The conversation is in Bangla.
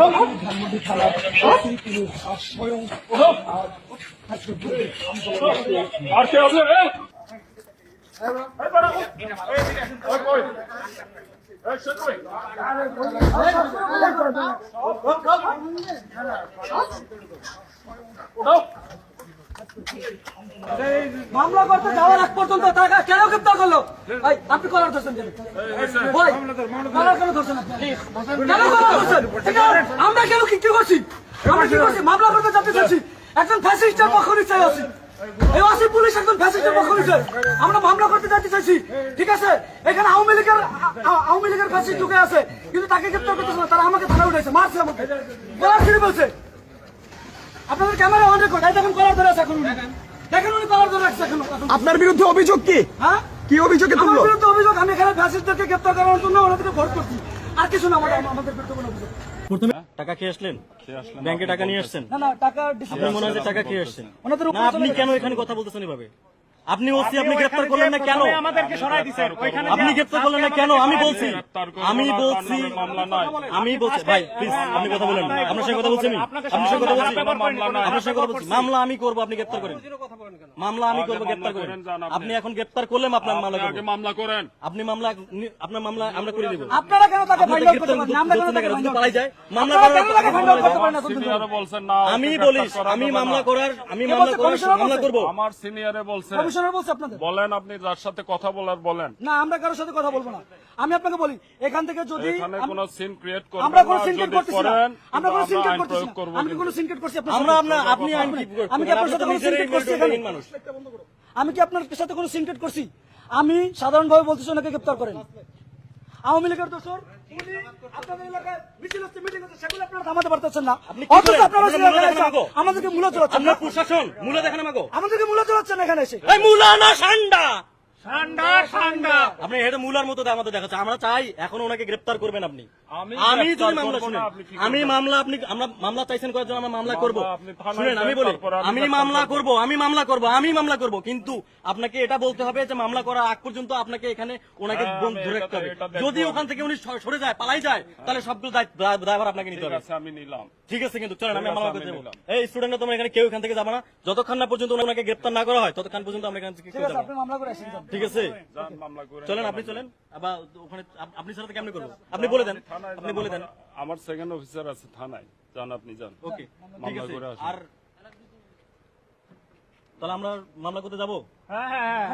ধানমন্ডি থানার ওসি তিনি স্বয়ং আর কে আছে রে মামলা করতে যাওয়ার আগ পর্যন্ত টাকা কেন গ্রেপ্তার করল? ভাই, আপনি কলার ধরছেন কেন? কলার ধরছেন আমরা কেন কি কি করছি? মামলা করতে যেতে চাচ্ছি একজন ফ্যাসিস্টের পক্ষ এই ওসি পুলিশ একজন ফ্যাসিস্টের পক্ষ নিচ্ছে আমরা মামলা করতে যেতে চাইছি। ঠিক আছে, এখানে আওয়ামী লীগের আওয়ামী লীগের ফ্যাসিস্ট ঢুকে আছে, কিন্তু তাকে গ্রেপ্তার করতেছে তারা আমাকে থানা উঠেছে মারছে আমাকে। গলার ছিঁড়ে বলছে? আপনাদের ক্যামেরা অন রেকর্ড এই দেখুন কলার ধরে আছে এখন উনি। দেখেন উনি কলার ধরে রাখছে এখন। আপনার বিরুদ্ধে অভিযোগ কি? হ্যাঁ? কি অভিযোগে আমার বিরুদ্ধে অভিযোগ আমি এখানে ফ্যাসিস্টদেরকে গ্রেফতার করার জন্য ওনাদেরকে ভোট করছি। আর কিছু না আমাদের আমাদের বিরুদ্ধে কোনো অভিযোগ। প্রথমে টাকা খেয়ে আসলেন? ব্যাংকে টাকা নিয়ে আসছেন? না না টাকা আপনি মনে হয় টাকা খেয়ে আসছেন? ওনাদের আপনি কেন এখানে কথা বলতেছেন এভাবে? আপনি ওসি আপনি গ্রেফতার করলেন না কেন? আমাদেরকে সরাই দিছেন ওইখানে আপনি গ্রেফতার করলেন না কেন? আমি বলছি আমি বলছি মামলা নাই আমি বলছি ভাই প্লিজ আপনি কথা বলেন। না আপনার সঙ্গে কথা বলছি আমি। আপনার সঙ্গে কথা বলছি। আপনার সঙ্গে কথা বলছি। মামলা আমি করব আপনি গ্রেফতার করেন। মামলা আমি করব গ্রেফতার করেন আপনি। এখন গ্রেফতার করলেন আপনার মামলা করব। মামলা করেন। আপনি মামলা আপনার মামলা আমরা করে দেব। আপনারা কেন তাকে ফাইন্ড আউট করতে পারেন? না? আমরা কেন তাকে পালাই যায় মামলা আপনারা কেন তাকে করার find করতে পারেন? না? সিনিয়রে বলছেন না আমি ওকে বলি আমি মামলা করার আমি মামলা করার মামলা করব আমার সিনিয়রে বলছে কমিশনার বলছে আপনাদের। বলেন আপনি যার সাথে কথা বলার বলেন। না আমরা কারোর সাথে কথা বলব না। আমি আপনাকে বলি এখান থেকে যদি কোনো সিন ক্রিয়েট করবেন আমরা কোনো না, সিনকেট করতেছি না। আমরা কোনো কিন্তু সিনকেট করতেছি না। আমি কি করছি আপনার আমরা সাথে? কোন আপনি আইন আমি কি আপনার সাথে কোনো তো নিজেরাই করছি একজন এখানে? মানুষ আমি কি আপনার সাথে কোনো সিনকেট করছি? আমি সাধারণভাবে বলতেছি ওনাকে গ্রেপ্তার করেন। আওয়ামী লীগের দোষর উনি আপনাদের এলাকায় মিছিল হচ্ছে মিটিং হচ্ছে সেগুলো আপনারা থামাতে পারতেছেন না। অথচ? আপনারা। আমাদেরকে মূল্য চলাচ্ছেন আমাদেরকে এখানে এসে। মূলা না সান্ডা। আপনি এটা মূলার মতো আমাদের দেখাচ্ছে। আমরা চাই এখন ওনাকে গ্রেফতার করবেন আপনি। আমি আমি যদি মামলা শুনেন আমি মামলা আপনি আমরা মামলা চাইছেন করার আমরা মামলা করব। মামলা আপনি থানায় শুনেন আমি বলি আমি আমি মামলা করব আমি মামলা করব আমি মামলা করব। কিন্তু আপনাকে এটা বলতে হবে যে মামলা করার আগ পর্যন্ত আপনাকে এখানে ওনাকে হ্যাঁ, ধরে রাখতে হবে। যদি ওখান থেকে উনি সরে যায় পালাই যায় তাহলে সবগুলো দায়ভার আপনাকে নিতে হবে। আমি নিলাম। ঠিক আছে কিন্তু চলেন আমি মামলা নিলাম। এই স্টুডেন্টরা তোমরা এখানে কেউ এখান থেকে যাবে না। যতক্ষণ না পর্যন্ত ওনাকে গ্রেফতার না করা হয় ততক্ষণ পর্যন্ত আমরা এখান থেকে। মামলা করে। ঠিক আছে? যান মামলা করে চলেন আপনি চলেন। আবার ওখানে আপনি ছাড়া কেমন করব? আপনি বলে দেন আপনি বলে দেন। আমার- সেকেন্ড অফিসার আছে থানায়। যান আপনি যান। ওকে ঠিক মামলা আছে। করে আর তাহলে আমরা মামলা করতে যাব? হ্যাঁ হ্যাঁ।